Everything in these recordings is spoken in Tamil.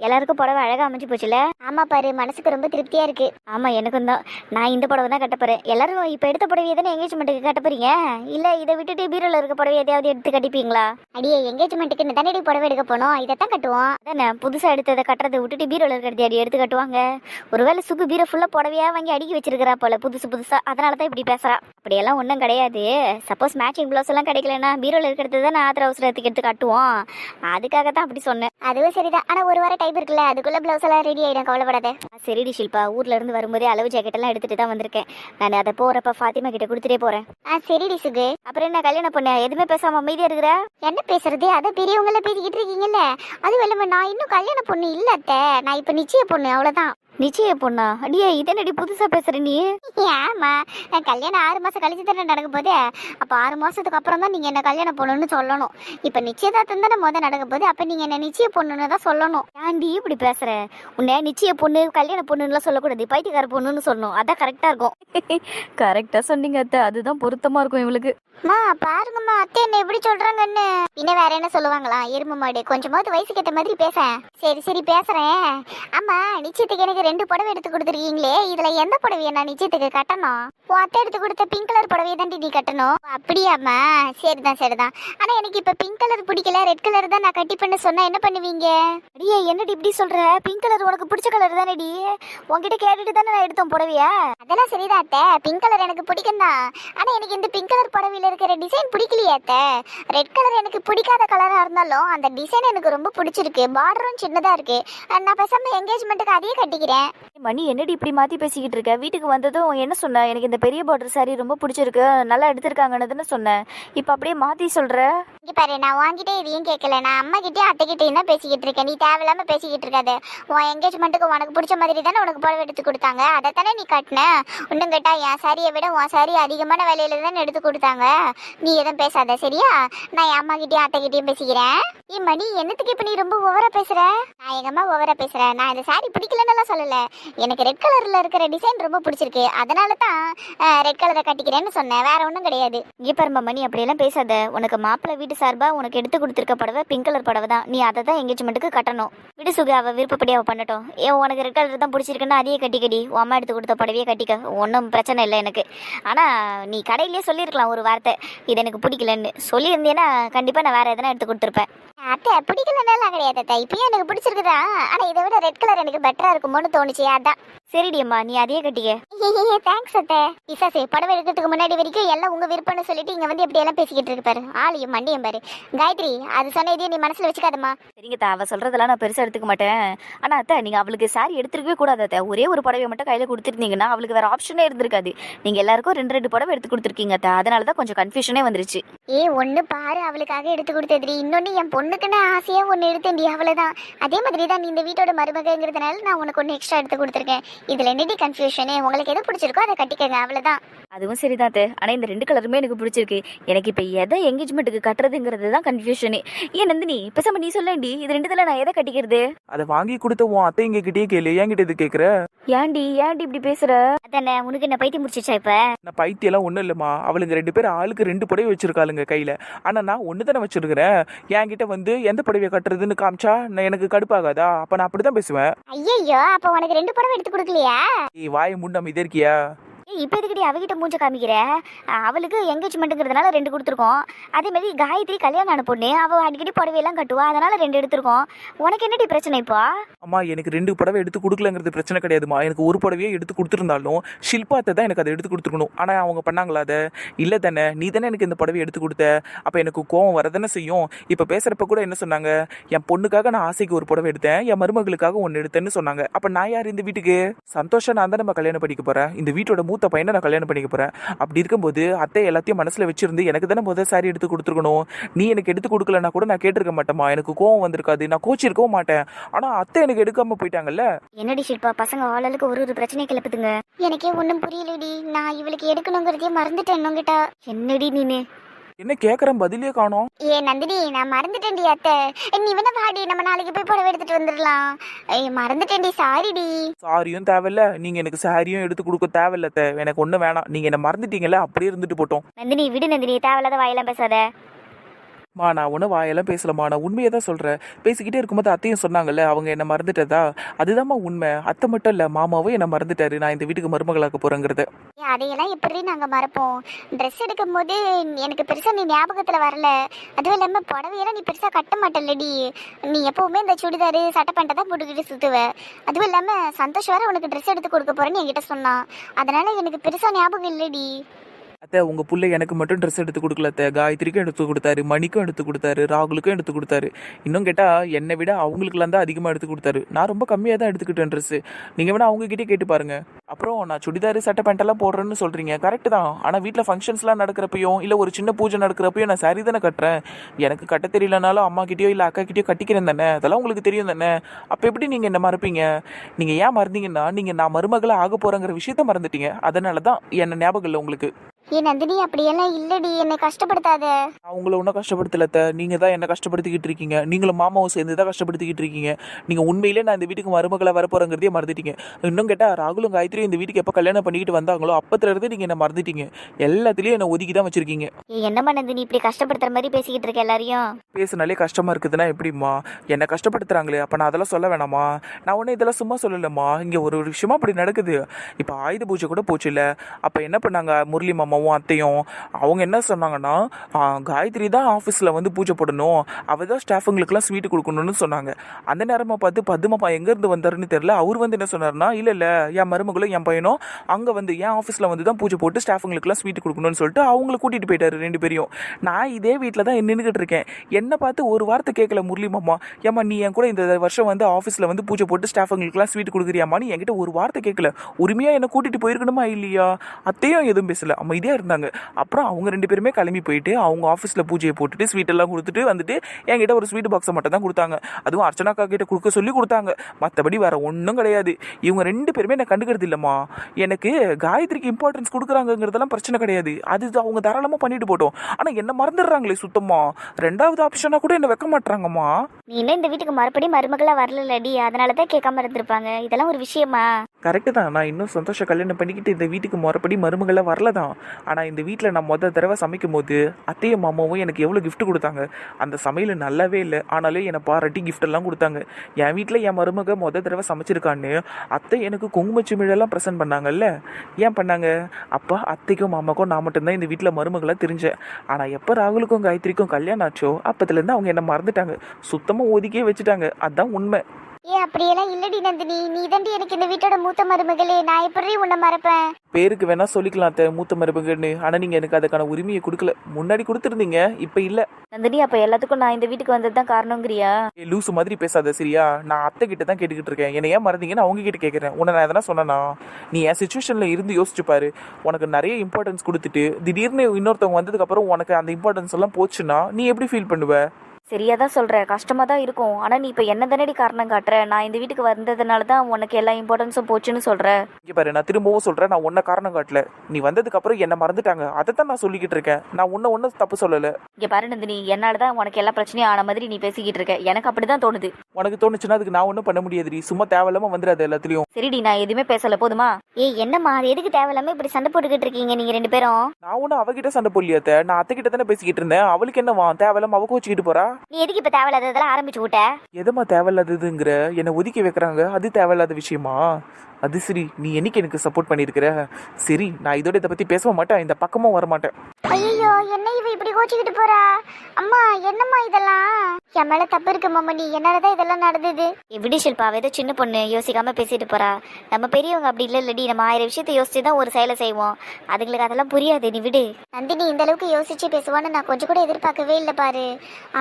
எல்லாருக்கும் புடவை அழகா அமைஞ்சு போச்சுல ஆமா பாரு மனசுக்கு ரொம்ப திருப்தியா இருக்கு. ஆமா எனக்கும் தான். நான் இந்த புடவை தான் கட்ட போறேன். எல்லாரும் இப்ப எடுத்த புடவையை தானே எங்கேஜ்மெண்ட்டுக்கு கட்ட போறீங்க? இல்ல இதை விட்டுட்டு பீரோல இருக்க புடவை எதையாவது எடுத்து கட்டிப்பீங்களா? அடியே எங்கேஜ்மெண்ட்டுக்கு தானடி புடவை எடுக்க போனோம். இதைத்தான் கட்டுவோம். அதானே புதுசா எடுத்ததை கட்டுறதை விட்டுட்டு பீரோல இருக்கிறத அடி எடுத்து கட்டுவாங்க? ஒருவேளை சுகு பீரோ ஃபுல்லா புடவையா வாங்கி அடுக்கி வச்சிருக்கிறா போல புதுசு புதுசா. அதனால தான் இப்படி பேசுறா. அப்படியெல்லாம் ஒன்றும் கிடையாது. சப்போஸ் மேட்சிங் ப்ளவுஸ் எல்லாம் கிடைக்கலன்னா பீரோல இருக்கிறது தான் நான் ஆத்திர அவசரத்துக்கு எடுத்து கட்டுவோம். அதுக்காக தான் அப்படி சொன்னேன். அதுவும் சரிதான். ஆனா ஒரு வாரம் டைம் இருக்குல்ல அதுக்குள்ள பிளவுஸ் எல்லாம் ரெடி ஆயிடும் கவலைப்படாத. சரிடி ஷில்பா. ஊர்ல இருந்து வரும்போதே அளவு ஜாக்கெட் எல்லாம் எடுத்துட்டு தான் வந்திருக்கேன். நான் அதை போறப்ப ஃபாத்திமா கிட்ட கொடுத்துட்டே போறேன். ஆ சரிடி சுகு. அப்புறம் என்ன கல்யாணம் பொண்ணு? எதுவுமே பேசாம அமைதியா இருக்கிற? என்ன பேசுறது? அதான் பெரியவங்கள பேசிக்கிட்டு இருக்கீங்கல்ல. அது இல்லாம நான் இன்னும் கல்யாண பொண்ணு இல்ல அத்தை. நான் இப்ப நிச்சய பொண்ணு அவ்வளவுதான். நிச்சய பொண்ணா. அடியே இதனடி புதுசா பேசுற நீ? ஏமா நான் கல்யாணம் ஆறு மாசம் கழிச்சு தானே நடக்க போதே. அப்ப ஆறு மாசத்துக்கு அப்புறம் தான் நீங்க என்ன கல்யாணம் பொண்ணுன்னு சொல்லணும். இப்ப நிச்சயதார்த்தம் தானே முத நடக்க போகுது. அப்ப நீங்க என்ன நிச்சய பொண்ணுன்னு தான் சொல்லணும். ஏன்டி இப்படி பேசுற? உன்னை நிச்சய பொண்ணு கல்யாண பொண்ணுலாம் சொல்லக்கூடாது. பைத்தியக்கார பொண்ணுன்னு சொல்லணும். அதான் கரெக்டா இருக்கும். கரெக்டா சொன்னீங்க அத்தை. அதுதான் பொருத்தமா இருக்கும் இவளுக்கு. மா பாருங்கம்மா அத்தை என்ன எப்படி சொல்றாங்கன்னு. பின்ன வேற என்ன சொல்லுவாங்களா? எருமை மாடு. கொஞ்சமாவது வயசுக்கு ஏத்த மாதிரி பேச. சரி சரி பேசுறேன். ஆமா நிச்சயத்துக்கு எனக்கு ரெண்டு புடவை எடுத்து கொடுத்துருக்கீங்களே. இதுல எந்த புடவை நான் நிச்சயத்துக்கு கட்டணும்? உன் அத்தை எடுத்து கொடுத்த பிங்க் கலர் புடவையை தாண்டி நீ கட்டணும். அப்படியாம்மா சரிதான் சரிதான். ஆனா எனக்கு இப்ப பிங்க் கலர் பிடிக்கல ரெட் கலர் தான் நான் கட்டி பண்ண சொன்னா என்ன பண்ணுவீங்க? அடியே என்னடி இப்படி சொல்ற? பிங்க் கலர் உனக்கு பிடிச்ச கலர் தானேடி. உன்கிட்ட கேட்டுட்டு தானே நான் எடுத்தோம் புடவைய. அதெல்லாம் சரிதான் அத்தை. பிங்க் கலர் எனக்கு பிடிக்கும் தான் ஆனா எனக்கு இந்த பிங்க் கலர் புடவையில இருக்கிற டிசைன் பிடிக்கலையேத்த ரெட் கலர் எனக்கு பிடிக்காத கலராக இருந்தாலும் அந்த டிசைன் எனக்கு ரொம்ப பிடிச்சிருக்கு. பார்டரும் சின்னதாக இருக்குது நான் பேசாமல் என்கேஜ்மெண்ட்டுக்கு அதையே கட்டிக்கிறேன். மணி என்னடி இப்படி மாத்தி பேசிக்கிட்டு இருக்க? வீட்டுக்கு வந்ததும் என்ன சொன்ன? எனக்கு இந்த பெரிய பார்டர் சாரி ரொம்ப பிடிச்சிருக்கு. நல்லா எடுத்திருக்காங்கன்னு சொன்னேன் இப்போ அப்படியே மாத்தி சொல்ற? இங்க பாரு நான் வாங்கிட்டே இதையும் கேட்கல நான் அம்மா கிட்டே அத்தை தான் பேசிக்கிட்டு இருக்கேன். நீ தேவையில்லாம பேசிக்கிட்டு இருக்காது. உன் என்கேஜ்மெண்ட்டுக்கு உனக்கு பிடிச்ச மாதிரி தானே உனக்கு புடவை எடுத்து கொடுத்தாங்க. அதை தானே நீ கட்டின? இன்னும் கேட்டா என் சாரியை விட உன் சாரி அதிகமான விலையில தானே எடுத்து கொடுத்தாங்க. நீ எதுவும் பேசாத சரியா? நான் என் அம்மா கிட்டயும் அத்தை பேசிக்கிறேன். ஏ மணி என்னத்துக்கு இப்ப நீ ரொம்ப ஓவரா பேசுற? நான் எங்க அம்மா ஓவரா பேசுறேன். நான் இந்த சாரி பிடிக்கலன்னு சொல்லல. எனக்கு ரெட் கலர்ல இருக்கிற டிசைன் ரொம்ப பிடிச்சிருக்கு. அதனால தான் ரெட் கலரை கட்டிக்கிறேன்னு சொன்னேன். வேற ஒன்றும் கிடையாது. இங்கே மணி அப்படியெல்லாம் பேசாத. உனக்கு மாப்பிள்ளை வீட்டு சார்பா உனக்கு எடுத்து கொடுத்துருக்க புடவை பிங்க் கலர் புடவை தான். நீ அதை தான் எங்கேஜ்மெண்ட்டுக்கு கட்டணும். விடு சுகு அவள் விருப்பப்படி அவள் பண்ணட்டும். ஏன் உனக்கு ரெட் கலர் தான் பிடிச்சிருக்குன்னா அதையே கட்டிக்கடி. உன் அம்மா எடுத்து கொடுத்த புடவையே கட்டிக்க. ஒன்றும் பிரச்சனை இல்லை எனக்கு. ஆனால் நீ கடையிலேயே சொல்லியிருக்கலாம் ஒரு வார்த்தை. இது எனக்கு பிடிக்கலன்னு. சொல்லியிருந்தேன்னா கண்டிப்பாக நான் வேற எதனா எடுத்து கொடுத்துருப்பேன். அத்தை பிடிக்கலன்னாலாம் கிடையாது அத்தை. இப்பயும் எனக்கு பிடிச்சிருக்குதா? ஆனா இதை விட ரெட் கலர் எனக்கு பெட்டரா இருக்குமோன்னு தோணுச்சு. அதான். சரிடி அம்மா நீ அதையே கட்டிக்க தேங்க்ஸ் அத்தை. பிசாசு புடவை எடுக்கிறதுக்கு முன்னாடி வரைக்கும் எல்லாம் உங்க விருப்பம்னு சொல்லிட்டு இங்க வந்து எப்படி எல்லாம் பேசிக்கிட்டு இருக்கு பாரு. ஆளையும் மண்டியும் பாரு. காயத்ரி அது சொன்ன இதையும் நீ மனசுல வச்சுக்காதம்மா. சரிங்க அவ சொல்றதெல்லாம் நான் பெருசா எடுத்துக்க மாட்டேன். ஆனா அத்தை நீங்க அவளுக்கு saree எடுத்துருக்கவே கூடாது அத்தை. ஒரே ஒரு புடவையை மட்டும் கையில கொடுத்துருந்தீங்கன்னா அவளுக்கு வேற ஆப்ஷனே இருந்திருக்காது. நீங்க எல்லாருக்கும் ரெண்டு ரெண்டு புடவை எடுத்து கொடுத்துருக்கீங்க அத்தை. அதனால தான் கொஞ்சம் கன்ஃபியூஷனே வந்துருச்சு. ஏ ஒண்ணு பாரு அவளுக்காக எடுத்து கொடுத்ததுடி இன்னொன்னு என் பொண்ணுக்குன்னு ஆசையா ஒண்ணு எடுத்தேன்டி அவ்வளவுதான். அதே மாதிரி தான் நீ இந்த வீட்டோட மருமகங்கிறதுனால நான் உனக்கு ஒண்ணு எக்ஸ்ட்ரா எடுத்து கொடுத்துருக்கேன். இதுல என்னடி கன்ஃபியூஷனு உங்களுக்கு எது பிடிச்சிருக்கோ அதை கட்டிக்கங்க. அவ்வளோதான் அதுவும் சரிதான் அத்தை ஆனா இந்த ரெண்டு கலருமே எனக்கு பிடிச்சிருக்கு. எனக்கு இப்ப எதை எங்கேஜ்மெண்ட்டுக்கு கட்டுறதுங்கிறது தான் கன்ஃபியூஷனே ஏன் நந்தினி பேசாம நீ சொல்லேன்டி. இது ரெண்டுத்துல நான் எதை கட்டிக்கிறது? அதை வாங்கி கொடுத்த உன் அத்தைங்க கிட்டயே கேளு. என்கிட்ட இது கேக்குற? ஏன்டி ஏன்டி இப்படி பேசுற? அதானே உனக்கு என்ன பைத்தியம் முடிச்சிச்சா இப்போ? நான் பைத்தியெல்லாம் ஒன்றும் இல்லைம்மா. அவளுங்க ரெண்டு பேரும் ஆளுக்கு ரெண்டு புடவை வச்சிருக்காளுங்க கையில. ஆனா நான் ஒன்று தானே வச்சிருக்கிறேன். என்கிட்ட வந்து எந்த புடவையை கட்டுறதுன்னு காமிச்சா நான் எனக்கு கடுப்பாகாதா? அப்ப நான் அப்படிதான் பேசுவேன். ஐயையோ அப்ப உனக்கு ரெண்டு படம் எடுத்து கொடுக்கலையா? ஏய் வாயை முண்டாம இதே இருக்கியா? இப்போ எதுக்கடி அவகிட்ட மூஞ்ச காமிக்கிற? அவளுக்கு எங்கேஜ்மெண்ட்டுங்கிறதுனால ரெண்டு கொடுத்துருக்கோம். அதே மாதிரி காயத்ரி கல்யாணம் ஆன அவள் அடிக்கடி புடவையெல்லாம் கட்டுவா அதனால ரெண்டு எடுத்திருக்கோம். உனக்கு என்னடி பிரச்சனை இப்போ? அம்மா எனக்கு ரெண்டு புடவை எடுத்து கொடுக்கலங்கிறது பிரச்சனை கிடையாதுமா. எனக்கு ஒரு புடவையே எடுத்து கொடுத்துருந்தாலும் ஷில்பாத்தை தான் எனக்கு அதை எடுத்து கொடுத்துருக்கணும். ஆனால் அவங்க பண்ணாங்களா அதை? இல்லை தானே நீ தானே எனக்கு இந்த புடவை எடுத்து கொடுத்த? அப்போ எனக்கு கோவம் வரதானே செய்யும். இப்போ பேசுகிறப்ப கூட என்ன சொன்னாங்க? என் பொண்ணுக்காக நான் ஆசைக்கு ஒரு புடவை எடுத்தேன் என் மருமகளுக்காக ஒன்று எடுத்தேன்னு சொன்னாங்க. அப்போ நான் யார் இந்த வீட்டுக்கு? சந்தோஷம் நான் தான் நம்ம கல்யாணம் பண்ணிக்க போகிறேன் இந்த வீட்டோட மூத்த பையனை நான் கல்யாணம் பண்ணிக்க போகிறேன் அப்படி இருக்கும்போது அத்தை எல்லாத்தையும் மனசுல வச்சிருந்து எனக்கு தானே முதல் சாரி எடுத்து கொடுத்துருக்கணும். நீ எனக்கு எடுத்து கொடுக்கலன்னா கூட நான் கேட்டிருக்க மாட்டேமா எனக்கு கோவம் வந்திருக்காது. நான் கோச்சிருக்கவும் மாட்டேன். ஆனா அத்தை எனக்கு எடுக்காம போயிட்டாங்கல்ல? என்னடி ஷில்பா பசங்க ஆளுக்கு ஒரு ஒரு பிரச்சனை கிளப்புதுங்க. எனக்கே ஒன்றும் புரியலடி. நான் இவளுக்கு எடுக்கணுங்கிறதே மறந்துட்டேன் உங்ககிட்ட என்னடி நீனு? என்ன கேக்குறேன் பதிலே காணோம். ஏ நந்தினி நான் மறந்துட்டேன்டி அத்தை. நீ வேணா வாடி நம்ம நாளைக்கு போய் புடவை எடுத்துட்டு வந்துடலாம். ஏய் மறந்துட்டேன்டி சாரிடி. சாரியும் தேவையில்ல. நீங்க எனக்கு சாரியும் எடுத்து கொடுக்க தேவையில்ல அத்தை. எனக்கு ஒன்றும் வேணாம். நீங்க என்ன மறந்துட்டீங்கல்ல அப்படியே இருந்துட்டு போட்டோம். நந்தினி விடு நந்தினி தேவையில்லாத வாயெல்லாம் பேசாத. மா நான் ஒன்றும் வாயெல்லாம் பேசலம்மா. நான் உண்மையை தான் சொல்கிறேன் பேசிக்கிட்டே இருக்கும்போது அத்தையும் சொன்னாங்கல்ல அவங்க என்னை மறந்துட்டதா? அதுதான்மா உண்மை. அத்தை மட்டும் இல்லை மாமாவும் என்னை மறந்துட்டாரு. நான் இந்த வீட்டுக்கு மருமகளாக்க போகிறேங்கிறது அதையெல்லாம் எப்படி நாங்கள் மறப்போம்? ட்ரெஸ் எடுக்கும் போது எனக்கு பெருசாக நீ ஞாபகத்தில் வரல. அதுவும் இல்லாமல் புடவையெல்லாம் நீ பெருசாக கட்ட மாட்டேன்லடி நீ எப்பவுமே இந்த சுடிதாரு சட்டை பேண்ட்டை தான் போட்டுக்கிட்டு சுத்துவ. அதுவும் இல்லாமல் சந்தோஷ் வேற உனக்கு ட்ரெஸ் எடுத்து கொடுக்க போகிறேன்னு என்கிட்ட சொன்னான். அதனால் எனக்கு பெருசாக ஞாபகம் இல்லைடி. அத்தை உங்கள் பிள்ளை எனக்கு மட்டும் ட்ரெஸ் எடுத்து கொடுக்கல அத்தை. காயத்ரிக்கும் எடுத்து கொடுத்தாரு மணிக்கும் எடுத்து கொடுத்தாரு ராகுலுக்கும் எடுத்து கொடுத்தாரு. இன்னும் கேட்டால் என்னை விட அவங்களுக்குலாம் தான் அதிகமாக எடுத்து கொடுத்தாரு. நான் ரொம்ப கம்மியாக தான் எடுத்துக்கிட்டேன் ட்ரெஸ்ஸு நீங்கள் வேணா அவங்ககிட்டே கேட்டு பாருங்க. அப்புறம் நான் சுடிதார் சட்டை பேண்டெல்லாம் போடுறேன்னு சொல்கிறீங்க கரெக்டு தான். ஆனால் வீட்டில் ஃபங்க்ஷன்ஸ்லாம் நடக்கிறப்பையும் இல்லை ஒரு சின்ன பூஜை நடக்கிறப்பையும் நான் சாரி தானே கட்டுறேன். எனக்கு கட்ட தெரியலனாலும் அம்மா கிட்டயோ இல்லை அக்கா கிட்டயோ கட்டிக்கிறேன் தானே. அதெல்லாம் உங்களுக்கு தெரியும் தானே. அப்போ எப்படி நீங்கள் என்ன மறப்பீங்க? நீங்கள் ஏன் மறந்தீங்கன்னா நீங்கள் நான் மருமகளாக ஆக போகிறேங்கிற விஷயத்த மறந்துட்டீங்க. அதனால தான் என்ன ஞாபகம் இல்லை உங்களுக்கு? ஏ நந்தினி அப்படியெல்லாம் இல்லடி. என்னை கஷ்டப்படுத்தாத. நான் உங்களை ஒன்றும் கஷ்டப்படுத்தல அத்தை. நீங்கள் தான் என்ன கஷ்டப்படுத்திக்கிட்டு இருக்கீங்க. நீங்களும் மாமாவும் சேர்ந்து தான் கஷ்டப்படுத்திக்கிட்டு இருக்கீங்க. நீங்கள் உண்மையிலே நான் இந்த வீட்டுக்கு மருமகளை வரப்போகிறங்கிறதே மறந்துட்டீங்க. இன்னும் கேட்டால் ராகுலும் காயத்ரியும் இந்த வீட்டுக்கு எப்போ கல்யாணம் பண்ணிக்கிட்டு வந்தாங்களோ அப்பத்துல இருந்து நீங்கள் என்ன மறந்துட்டீங்க. எல்லாத்துலேயும் என்னை ஒதுக்கி தான் வச்சுருக்கீங்க. என்னம்மா நந்தினி இப்படி கஷ்டப்படுத்துற மாதிரி பேசிக்கிட்டு இருக்க எல்லாரையும்? பேசினாலே கஷ்டமாக இருக்குதுன்னா எப்படிம்மா? என்னை கஷ்டப்படுத்துறாங்களே. அப்போ நான் அதெல்லாம் சொல்ல வேணாமா? நான் ஒன்றும் இதெல்லாம் சும்மா சொல்லலம்மா. இங்கே ஒரு ஒரு விஷயமா அப்படி நடக்குது. இப்போ ஆயுத பூஜை கூட போச்சு இல்லை அப்போ என்ன பண்ணாங்க முரளி அம்மாவும் அத்தையும் அவங்க என்ன சொன்னாங்கன்னா காயத்ரி தான் ஆஃபீஸில் வந்து பூஜை போடணும். அவள் தான் ஸ்டாஃபுங்களுக்குலாம் ஸ்வீட்டு கொடுக்கணும்னு சொன்னாங்க. அந்த நேரமாக பார்த்து பத்மப்பா எங்கேருந்து வந்தாருன்னு தெரில அவர் வந்து என்ன சொன்னார்னா இல்லை இல்லை என் மருமகளும் என் பையனும் அங்கே வந்து என் ஆஃபீஸில் வந்து தான் பூஜை போட்டு ஸ்டாஃபுங்களுக்குலாம் ஸ்வீட்டு கொடுக்கணும்னு சொல்லிட்டு அவங்கள கூட்டிகிட்டு போயிட்டாரு ரெண்டு பேரையும். நான் இதே வீட்டில் தான் நின்றுக்கிட்டு இருக்கேன். என்னை பார்த்து ஒரு வார்த்தை கேட்கல முரளி மாமா. ஏம்மா நீ என் கூட இந்த வருஷம் வந்து ஆஃபீஸில் வந்து பூஜை போட்டு ஸ்டாஃபுங்களுக்குலாம் ஸ்வீட் கொடுக்குறியாம்மா? நீ என்கிட்ட ஒரு வார்த்தை கேட்கல உரிமையாக என்னை கூட்டிகிட்டு போயிருக்கணுமா இல்லையா? அத்தையும் எதுவும் பேசல. ஜாலியாக இருந்தாங்க. அப்புறம் அவங்க ரெண்டு பேருமே கிளம்பி போயிட்டு அவங்க ஆஃபீஸில் பூஜையை போட்டுட்டு ஸ்வீட்டெல்லாம் கொடுத்துட்டு வந்துட்டு என்கிட்ட ஒரு ஸ்வீட் பாக்ஸை மட்டும் தான் கொடுத்தாங்க. அதுவும் அர்ச்சனாக்கா கிட்ட கொடுக்க சொல்லி கொடுத்தாங்க. மற்றபடி வேறு ஒன்றும் கிடையாது. இவங்க ரெண்டு பேருமே என்ன கண்டுக்கிறது இல்லைம்மா. எனக்கு காயத்ரிக்கு இம்பார்ட்டன்ஸ் கொடுக்குறாங்கங்கிறதெல்லாம் பிரச்சனை கிடையாது. அது அவங்க தாராளமாக பண்ணிட்டு போட்டோம். ஆனால் என்ன மறந்துடுறாங்களே சுத்தமாக ரெண்டாவது ஆப்ஷனாக கூட என்ன வைக்க மாட்டாங்கம்மா நீ இந்த வீட்டுக்கு மறுபடியும் மருமகளாக வரலடி. அதனால தான் கேட்காம இருந்திருப்பாங்க. இதெல்லாம் ஒரு விஷயமா? கரெக்டு தான். நான் இன்னும் சந்தோஷம் கல்யாணம் பண்ணிக்கிட்டு இந்த வீட்டுக்கு முறப்படி மருமகளை வரல தான் ஆனால் இந்த வீட்டில் நான் மொதல் தடவை சமைக்கும் போது அத்தையும் மாமாவும் எனக்கு எவ்வளோ கிஃப்ட் கொடுத்தாங்க. அந்த சமையல் நல்லாவே இல்லை. ஆனாலும் என்னை பாராட்டி gift எல்லாம் கொடுத்தாங்க. என் வீட்டில் என் மருமக மொதல் தடவை சமைச்சிருக்கான்னு அத்தை எனக்கு குங்குமச்சிமிழெல்லாம் ப்ரெசென்ட் பண்ணாங்கல்ல? ஏன் பண்ணாங்க? அப்பா அத்தைக்கும் மாமாக்கும் நான் மட்டும்தான் இந்த வீட்டில் மருமகளாக தெரிஞ்சேன். ஆனால் எப்போ ராகுலுக்கும் காயத்ரிக்கும் கல்யாணம் ஆச்சோ அப்பத்துலேருந்து அவங்க என்னை மறந்துட்டாங்க. சுத்தமாக ஒதுக்கியே வச்சுட்டாங்க. அதுதான் உண்மை. ஏ அப்படியெல்லாம் இல்லடி நந்தினி. நீ தாண்டி எனக்கு இந்த வீட்டோட மூத்த மருமகளே. நான் எப்படி உன்னை மறப்பேன்? பேருக்கு வேணா சொல்லிக்கலாம் அத்தை மூத்த மருமகன்னு. ஆனால் நீங்கள் எனக்கு அதுக்கான உரிமையை கொடுக்கல. முன்னாடி கொடுத்துருந்தீங்க இப்போ இல்லை. நந்தினி அப்போ எல்லாத்துக்கும் நான் இந்த வீட்டுக்கு வந்தது தான் காரணங்கிறியா? ஏ லூசு மாதிரி பேசாத சரியா? நான் அத்தை கிட்ட தான் கேட்டுக்கிட்டு இருக்கேன். என்னை ஏன் மறந்தீங்கன்னு அவங்க கிட்ட கேட்குறேன் உன்னை நான் எதனா சொன்னேனா? நீ என் சுச்சுவேஷனில் இருந்து யோசிச்சு பாரு. உனக்கு நிறைய இம்பார்ட்டன்ஸ் கொடுத்துட்டு திடீர்னு இன்னொருத்தவங்க வந்ததுக்கப்புறம் உனக்கு அந்த இம்பார்ட்டன்ஸ் எல்லாம் போச்சுன்னா நீ எப்படி ஃபீல் பண்ணுவ? சரியா தான் சொல்கிறேன் கஷ்டமாக தான் இருக்கும். ஆனால் நீ இப்போ என்ன தானடி காரணம் காட்டுற? நான் இந்த வீட்டுக்கு வந்ததுனால தான் உனக்கு எல்லா இம்பார்ட்டன்ஸும் போச்சுன்னு சொல்கிற இங்கே பாரு நான் திரும்பவும் சொல்கிறேன் நான் உன்னை காரணம் காட்டல. நீ வந்ததுக்கப்புறம் என்னை மறந்துட்டாங்க. அதை தான் நான் சொல்லிக்கிட்டு இருக்கேன். நான் உன்னை ஒன்றும் தப்பு சொல்லலை. இங்கே பாரு நந்தினி. என்னால் தான் உனக்கு எல்லா பிரச்சனையும் ஆன மாதிரி நீ பேசிக்கிட்டு இருக்க. எனக்கு அப்படி தான் தோணுது. உனக்கு தோணுச்சுன்னா அதுக்கு நான் ஒன்றும் பண்ண முடியாதுடி. சும்மா தேவையில்லாமல் வந்துடாது எல்லாத்துலேயும். சரிடி நான் எதுவுமே பேசல. போதுமா? ஏய் என்னம்மா? அது எதுக்கு தேவையில்லாம இப்படி சண்டை போட்டுக்கிட்டு இருக்கீங்க நீங்க ரெண்டு பேரும்? நான் ஒன்றும் அவகிட்ட சண்டை போடலையாத்த நான் அத்தை கிட்ட தானே பேசிக்கிட்டு இருந்தேன். அவளுக்கு என்னவா தேவையில்லாம அவ கோச்சிக்கிட்டு போறா? நீ எதுக்கு இப்ப தேவையில்லாததெல்லாம் ஆரம்பிச்சு விட்ட? எதம்மா தேவையில்லாததுங்கிற? என்னை ஒதுக்கி வைக்கிறாங்க. அது தேவையில்லாத விஷயமா? அது சரி நீ என்னைக்கு எனக்கு சப்போர்ட் பண்ணியிருக்கிற? சரி நான் இதோட இதை பற்றி பேச மாட்டேன் இந்த பக்கமும் வர மாட்டேன் ஐயோ என்ன இவ இப்படி கோச்சிக்கிட்டு போறா? அம்மா என்னம்மா இதெல்லாம்? என் மேல தப்பு இருக்கு மாமா நீ என்னாலதான் இதெல்லாம் நடந்தது? விடு ஷில்பா அவ ஏதோ சின்ன பொண்ணு யோசிக்காம பேசிட்டு போறா. நம்ம பெரியவங்க அப்படி இல்ல இல்லடி நம்ம ஆயிரம் விஷயத்தை யோசிச்சு தான் ஒரு செயலை செய்வோம். அதுங்களுக்கு அதெல்லாம் புரியாது நீ விடு. நந்தினி இந்த அளவுக்கு யோசிச்சு பேசுவான்னு நான் கொஞ்சம் கூட எதிர்பார்க்கவே இல்லை பாரு.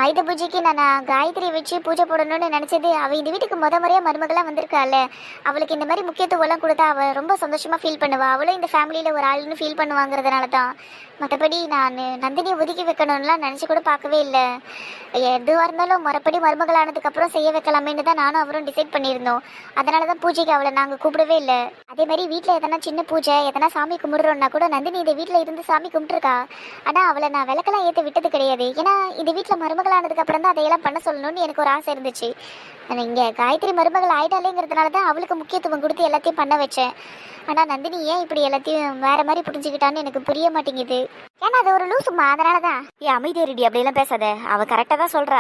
ஆயுத பூஜைக்கு நான் காயத்ரி வச்சு பூஜை போடணும்னு நினைச்சது அவ இந்த வீட்டுக்கு முத முறையா மருமகளா வந்திருக்காள். அவளுக்கு இந்த மாதிரி முக்கியத்துவம் முக்கியத்துவம்லாம் கொடுத்தா அவள் ரொம்ப சந்தோஷமாக ஃபீல் பண்ணுவாள் அவளும் இந்த ஃபேமிலியில ஒரு ஆளுன்னு ஃபீல் பண்ணுவாங்கிறதுனால தான். மற்றபடி நான் நந்தினியை ஒதுக்கி வைக்கணும்லாம் நினச்சி கூட பார்க்கவே இல்லை. எதுவாக இருந்தாலும் மறுபடி மருமகளானதுக்கப்புறம் செய்ய வைக்கலாமேன்னு தான் நானும் அவரும் டிசைட் பண்ணியிருந்தோம். அதனால தான் பூஜைக்கு அவளை நாங்கள் கூப்பிடவே இல்லை. அதே மாதிரி வீட்டில் எதனா சின்ன பூஜை எதனா சாமி கும்பிடுறோம்னா கூட நந்தினி இந்த வீட்டில் இருந்து சாமி கும்பிட்டுருக்கா. ஆனால் அவளை நான் விளக்கெல்லாம் ஏற்ற விட்டது கிடையாது. ஏன்னா இந்த வீட்டில் மருமகளானதுக்கப்புறம் தான் அதையெல்லாம் பண்ண சொல்லணும்னு எனக்கு ஒரு ஆசை இருந்துச்சு. இங்கே காயத்ரி மருமகள் ஆயிட்டாலேங்கிறதுனால தான் அவளுக்கு முக்கியத்துவம் கொடுத்து எல்லாத்தையும் பண்ண வச்சேன். ஆனால் நந்தினி ஏன் இப்படி எல்லாத்தையும் வேற மாதிரி புரிஞ்சுக்கிட்டான்னு எனக்கு புரிய மாட்டேங்குது. ஏன்னா அது ஒரு லூசுமா அதனாலதான். ஏ அமைதியா ரெடி அப்படியெல்லாம் பேசாத. அவ கரெக்டா தான் சொல்றா.